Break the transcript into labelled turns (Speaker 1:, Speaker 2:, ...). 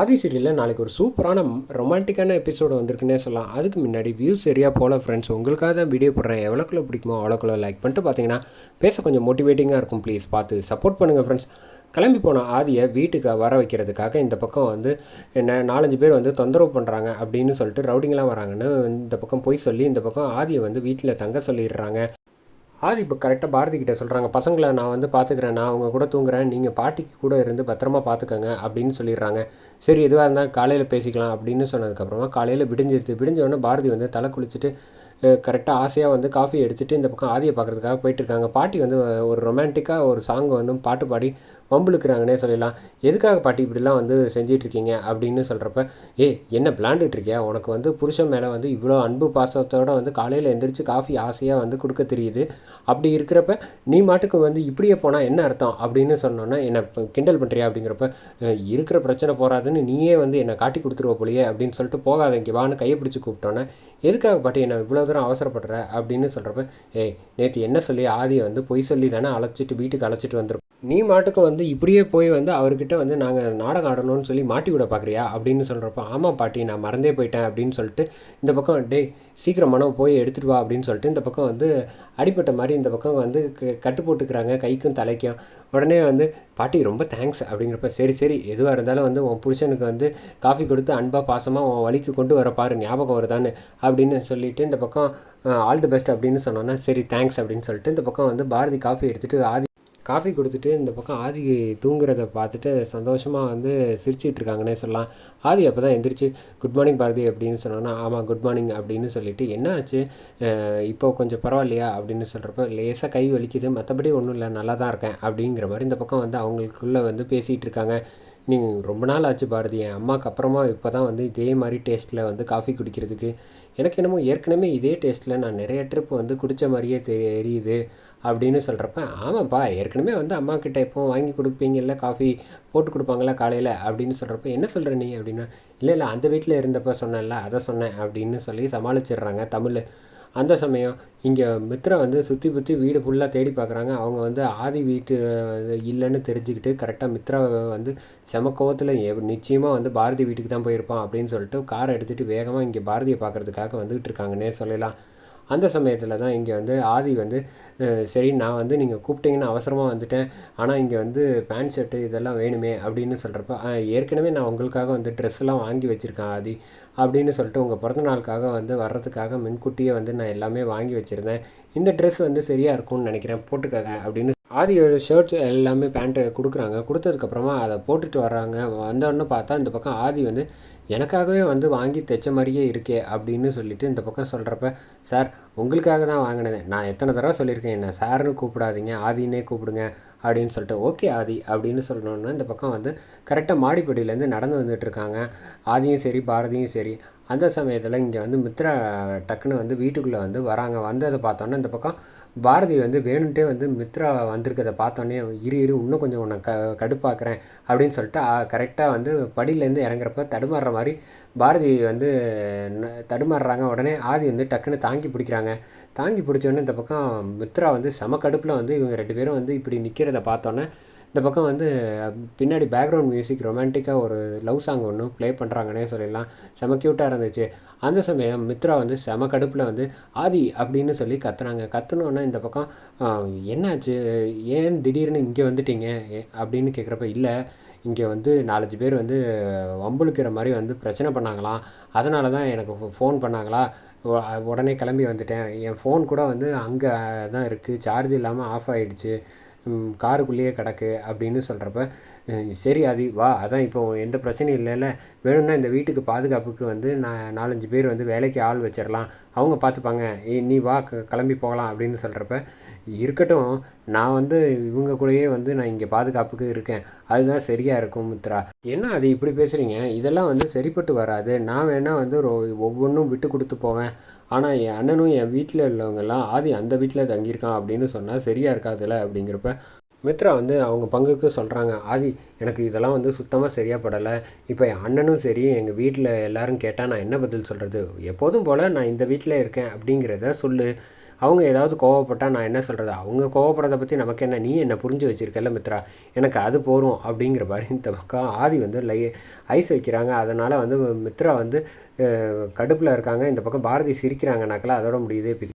Speaker 1: ஆதி சீரியலில் நாளைக்கு ஒரு சூப்பரான ரொமான்டிக்கான எபிசோடு வந்திருக்குன்னே சொல்லலாம். அதுக்கு முன்னாடி வியூஸ் சரியாக போகல ஃப்ரெண்ட்ஸ் உங்களுக்காக தான் வீடியோ போடுறேன். எவ்வளோக்குள்ள பிடிக்குமோ அவ்வளோக்குள்ள லைக் பண்ணிட்டு பார்த்தீங்கன்னா பேச கொஞ்சம் மோட்டிவேட்டிங்காக இருக்கும் ப்ளீஸ் பார்த்து சப்போர்ட் பண்ணுங்கள் ஃப்ரெண்ட்ஸ் கிளம்பி போன ஆதியை வீட்டுக்கு வர வைக்கிறதுக்காக இந்த பக்கம் வந்து என்ன நாலஞ்சு பேர் வந்து தொந்தரவு பண்ணுறாங்க அப்படின்னு சொல்லிட்டு ரவுடிங்கெலாம் வராங்கன்னு இந்த பக்கம் போய் சொல்லி இந்த பக்கம் ஆதியை வந்து வீட்டில் தங்க சொல்லிடுறாங்க. ஆதி இப்போ கரெக்டாக பாரதி கிட்ட சொல்கிறாங்க பசங்களை நான் வந்து பார்த்துக்கிறேன் நான் அவங்க கூட தூங்குறேன் நீங்கள் பாட்டிக்கு கூட இருந்து பத்திரமா பார்த்துக்கங்க அப்படின்னு சொல்லிடுறாங்க. சரி எதுவாக இருந்தால் காலையில் பேசிக்கலாம் அப்படின்னு சொன்னதுக்கப்புறமா காலையில் விடிஞ்சிருது விடிஞ்சோடனே பாரதி வந்து தலை குளிச்சுட்டு கரெக்டாக ஆசையாக வந்து காஃபி எடுத்துகிட்டு இந்த பக்கம் ஆதியை பார்க்குறதுக்காக போயிட்டுருக்காங்க. பாட்டி வந்து ஒரு ரொமான்டிக்காக ஒரு சாங்கை வந்து பாட்டு பாடி வம்புழுக்கிறாங்கன்னே சொல்லலாம். எதுக்காக பாட்டி இப்படிலாம் வந்து செஞ்சிட்ருக்கீங்க அப்படின்னு சொல்கிறப்ப ஏ என்ன விளாண்டுட்டு இருக்கியா? உனக்கு வந்து புருஷன் மேலே வந்து இவ்வளோ அன்பு பாசத்தோடு வந்து காலையில் எந்திரிச்சு காஃபி ஆசையாக வந்து கொடுக்க தெரியுது. அப்படி இருக்கிறப்ப நீ மாட்டுக்கு வந்து இப்படியே போனால் என்ன அர்த்தம்? அப்படின்னு சொன்னோன்னா என்னை இப்போ கிண்டல் பண்ணுறியா அப்படிங்கிறப்ப இருக்கிற பிரச்சனை போகாதுன்னு நீயே வந்து என்னை காட்டி கொடுத்துருவ போலியே அப்படின்னு சொல்லிட்டு போகாத இங்கே வான்னு கையை பிடிச்சி கூப்பிட்டோன்னே எதுக்காக பாட்டி என்னை இவ்வளோ தூரம் அவசரப்படுற அப்படின்னு சொல்கிறப்ப ஏய் நேற்று என்ன சொல்லி ஆதியை வந்து பொய் சொல்லி தானே அழைச்சிட்டு வீட்டுக்கு அழைச்சிட்டு வந்திருக்கோம். நீ மாட்டுக்கு வந்து இப்படியே போய் வந்து அவர்கிட்ட வந்து நாங்கள் நாடகம் ஆடணும்னு சொல்லி மாட்டி விட பார்க்குறியா அப்படின்னு சொல்கிறப்போ ஆமாம் பாட்டி நான் மறந்தே போயிட்டேன் அப்படின்னு சொல்லிட்டு இந்த பக்கம் டேய் சீக்கிரம் மனம் போய் எடுத்துகிட்டு வா அப்படின்னு சொல்லிட்டு இந்த பக்கம் வந்து அடிப்பட்ட மாதிரி இந்த பக்கம் வந்து க- கட்டு போட்டுக்கிறாங்க கைக்கும் தலைக்கும். உடனே வந்து பாட்டி ரொம்ப தேங்க்ஸ் அப்படிங்கிறப்ப சரி சரி எதுவாக இருந்தாலும் வந்து உன் புருஷனுக்கு வந்து காஃபி கொடுத்து அன்பாக பாசமாக உன் வழிக்கு கொண்டு வர பாரு ஞாபகம் வருதான்னு அப்படின்னு சொல்லிவிட்டு இந்த பக்கம் ஆல் தி பெஸ்ட் அப்படின்னு சொன்னோன்னா சரி தேங்க்ஸ் அப்படின்னு சொல்லிட்டு இந்த பக்கம் வந்து பாரதி காஃபி எடுத்துகிட்டு ஆதி காஃபி கொடுத்துட்டு இந்த பக்கம் ஆதி தூங்குறத பார்த்துட்டு சந்தோஷமாக வந்து சிரிச்சிட்டு இருக்காங்கன்னே சொல்லலாம். ஆதி அப்போ தான் எந்திரிச்சு குட் மார்னிங் பாரதி அப்படின்னு சொன்னோன்னா ஆமாம் குட் மார்னிங் அப்படின்னு சொல்லிட்டு என்ன ஆச்சு இப்போ கொஞ்சம் பரவாயில்லையா? அப்படின்னு சொல்கிறப்ப லேசாக கை வலிக்குது. மற்றபடி ஒன்றும் இல்லை. நல்லா தான் இருக்கேன். அப்படிங்கிற மாதிரி இந்த பக்கம் வந்து அவங்களுக்குள்ளே வந்து பேசிகிட்டு இருக்காங்க. நீங்கள் ரொம்ப நாள் ஆச்சு பாரதி என் அம்மாவுக்கு அப்புறமா இப்போ தான் வந்து இதே மாதிரி டேஸ்ட்டில் வந்து காஃபி குடிக்கிறதுக்கு. எனக்கு என்னமோ ஏற்கனவே இதே டேஸ்ட்டில் நான் நிறைய ட்ரிப் வந்து குடித்த மாதிரியே தெரியுது அப்படின்னு சொல்கிறப்ப ஆமாப்பா ஏற்கனவே வந்து அம்மா கிட்ட எப்போ வாங்கி கொடுப்பீங்கல்ல காஃபி போட்டு கொடுப்பாங்களா காலையில் அப்படின்னு சொல்கிறப்ப என்ன சொல்கிற நீ? அப்படின்னா இல்லை இல்லை அந்த வீட்டில் இருந்தப்போ சொன்னேன்ல அதை சொன்னேன் அப்படின்னு சொல்லி சமாளிச்சிடுறாங்க தமிழ் அந்த சமயம் இங்கே மித்ரா வந்து சுற்றி புற்றி வீடு ஃபுல்லாக தேடி பார்க்குறாங்க. அவங்க வந்து ஆதி வீட்டு இல்லைன்னு தெரிஞ்சுக்கிட்டு கரெக்டாக மித்ராவை வந்து செம கோவத்தில் நிச்சயமாக வந்து பாரதி வீட்டுக்கு தான் போயிருப்பான் அப்படின்னு சொல்லிட்டு காரை எடுத்துகிட்டு வேகமாக இங்கே பாரதியை பார்க்குறதுக்காக வந்துகிட்டு இருக்காங்கன்னே சொல்லலாம். அந்த சமயத்தில் தான் இங்கே வந்து ஆதி வந்து சரி நான் வந்து நீங்கள் கூப்பிட்டீங்கன்னு அவசரமாக வந்துட்டேன். ஆனால் இங்கே வந்து பேண்ட் ஷர்ட்டு இதெல்லாம் வேணுமே அப்படின்னு சொல்கிறப்ப ஏற்கனவே நான் உங்களுக்காக வந்து ட்ரெஸ்லாம் வாங்கி வச்சுருக்கேன் ஆதி அப்படின்னு சொல்லிட்டு உங்கள் பிறந்த நாளுக்காக வந்து வர்றதுக்காக முன்கூட்டியே வந்து நான் எல்லாமே வாங்கி வச்சுருந்தேன். இந்த ட்ரெஸ் வந்து சரியாக இருக்கும்னு நினைக்கிறேன் போட்டுக்காங்க அப்படின்னு ஆதியோட ஷர்ட்ஸ் எல்லாமே பேண்ட்டு கொடுக்குறாங்க. கொடுத்ததுக்கப்புறமா அதை போட்டுட்டு வர்றாங்க. வந்தோடனே பார்த்தா இந்த பக்கம் ஆதி வந்து எனக்காகவே வந்து வாங்கி தைச்ச மாதிரியே இருக்கே அப்படின்னு சொல்லிட்டு இந்த பக்கம் சொல்கிறப்ப சார் உங்களுக்காக தான் வாங்கினது. நான் எத்தனை தடவை சொல்லியிருக்கேன் என்ன சார்னு கூப்பிடாதீங்க ஆதினே கூப்பிடுங்க அப்படின்னு சொல்லிட்டு ஓகே ஆதி அப்படின்னு சொல்லணுன்னா இந்த பக்கம் வந்து கரெக்டாக மாடிப்படியிலேருந்து நடந்து வந்துட்டுருக்காங்க. ஆதியும் சரி பாரதியும் சரி. அந்த சமயத்தில் இங்கே வந்து மித்ரா டக்குன்னு வந்து வீட்டுக்குள்ளே வந்து வராங்க. வந்ததை பார்த்தோன்னே இந்த பக்கம் பாரதி வந்து வேணுன்ட்டே வந்து மித்ரா வந்திருக்கதை பார்த்தோன்னே இரு இரு இன்னும் கொஞ்சம் உன்னை க கடுப்பாக்குறேன் அப்படின்னு சொல்லிட்டு கரெக்டாக வந்து படியிலேருந்து இறங்குறப்ப தடுமாறுற மாதிரி பாரதி வந்து தடுமாறுறாங்க. உடனே ஆதி வந்து டக்குன்னு தாங்கி பிடிக்கிறாங்க. தாங்கி பிடிச்ச உடனே இந்த பக்கம் மித்ரா வந்து செம கடுப்பில் வந்து இவங்க ரெண்டு பேரும் வந்து இப்படி நிற்கிறத பார்த்தோன்னே இந்த பக்கம் வந்து பின்னாடி பேக்ரவுண்ட் மியூசிக் ரொமான்டிக்காக ஒரு லவ் சாங் ஒன்று ப்ளே பண்ணுறாங்கன்னே சொல்லிடலாம். செம க்யூட்டாக இருந்துச்சு. அந்த சமயம் மித்ரா வந்து செம கடுப்பில் வந்து ஆதி அப்படின்னு சொல்லி கத்துனாங்க. கத்துனோன்னே இந்த பக்கம் என்னாச்சு? ஏன் திடீர்னு இங்கே வந்துட்டீங்க? அப்படின்னு கேட்குறப்ப இல்லை இங்கே வந்து நாலஞ்சு பேர் வந்து வம்புழுக்கிற மாதிரி வந்து பிரச்சனை பண்ணாங்களாம். அதனால தான் எனக்கு ஃபோன் பண்ணாங்களா? உடனே கிளம்பி வந்துட்டேன். என் ஃபோன் கூட வந்து அங்கே தான் இருக்குது சார்ஜ் இல்லாமல் ஆஃப் ஆகிடுச்சு காருக்குள்ளேயே கிடக்கு அப்படின்னு சொல்கிறப்ப சரி அது வா அதான் இப்போ எந்த பிரச்சனையும் இல்லைல்ல வேணும்னா இந்த வீட்டுக்கு பாதுகாப்புக்கு வந்து நான் நாலஞ்சு பேர் வந்து வேலைக்கு ஆள் வச்சிடலாம் அவங்க பார்த்துப்பாங்க. நீ வா க- கிளம்பி போகலாம் அப்படின்னு சொல்கிறப்ப இருக்கட்டும் நான் வந்து இவங்க கூடயே வந்து நான் இங்கே பாதுகாப்புக்கு இருக்கேன். அதுதான் சரியாக இருக்கும் மித்ரா என்ன அது இப்படி பேசுகிறீங்க இதெல்லாம் வந்து சரிப்பட்டு வராது. நான் வேணால் வந்து ரோ ஒவ்வொன்றும் விட்டு கொடுத்து போவேன். ஆனால் என் அண்ணனும் என் வீட்டில் உள்ளவங்கெல்லாம் ஆதி அந்த வீட்டில் தங்கியிருக்கான் அப்படின்னு சொன்னால் சரியாக இருக்காதுல்ல அப்படிங்கிறப்ப மித்ரா வந்து அவங்க பங்குக்கு சொல்கிறாங்க ஆதி எனக்கு இதெல்லாம் வந்து சுத்தமாக சரியாக படலை. இப்போ என் அண்ணனும் சரி எங்கள் வீட்டில் எல்லோரும் கேட்டால் நான் என்ன பதில் சொல்கிறது எப்போதும் போல் நான் இந்த வீட்டில் இருக்கேன் அப்படிங்கிறத சொல்லு. அவங்க ஏதாவது கோவப்பட்டால் நான் என்ன சொல்கிறது அவங்க கோவப்படுறத பற்றி நமக்கு என்ன? நீ என்ன புரிஞ்சு வச்சுருக்கல மித்ரா? எனக்கு அது போகும் அப்படிங்கிற மாதிரி இந்த பக்கம் ஆதி வந்து லை ஐஸ் வைக்கிறாங்க. அதனால் வந்து மித்ரா வந்து கடுப்பில் இருக்காங்க. இந்த பக்கம் பாரதி சிரிக்கிறாங்கனாக்கல அதோட முடியுது.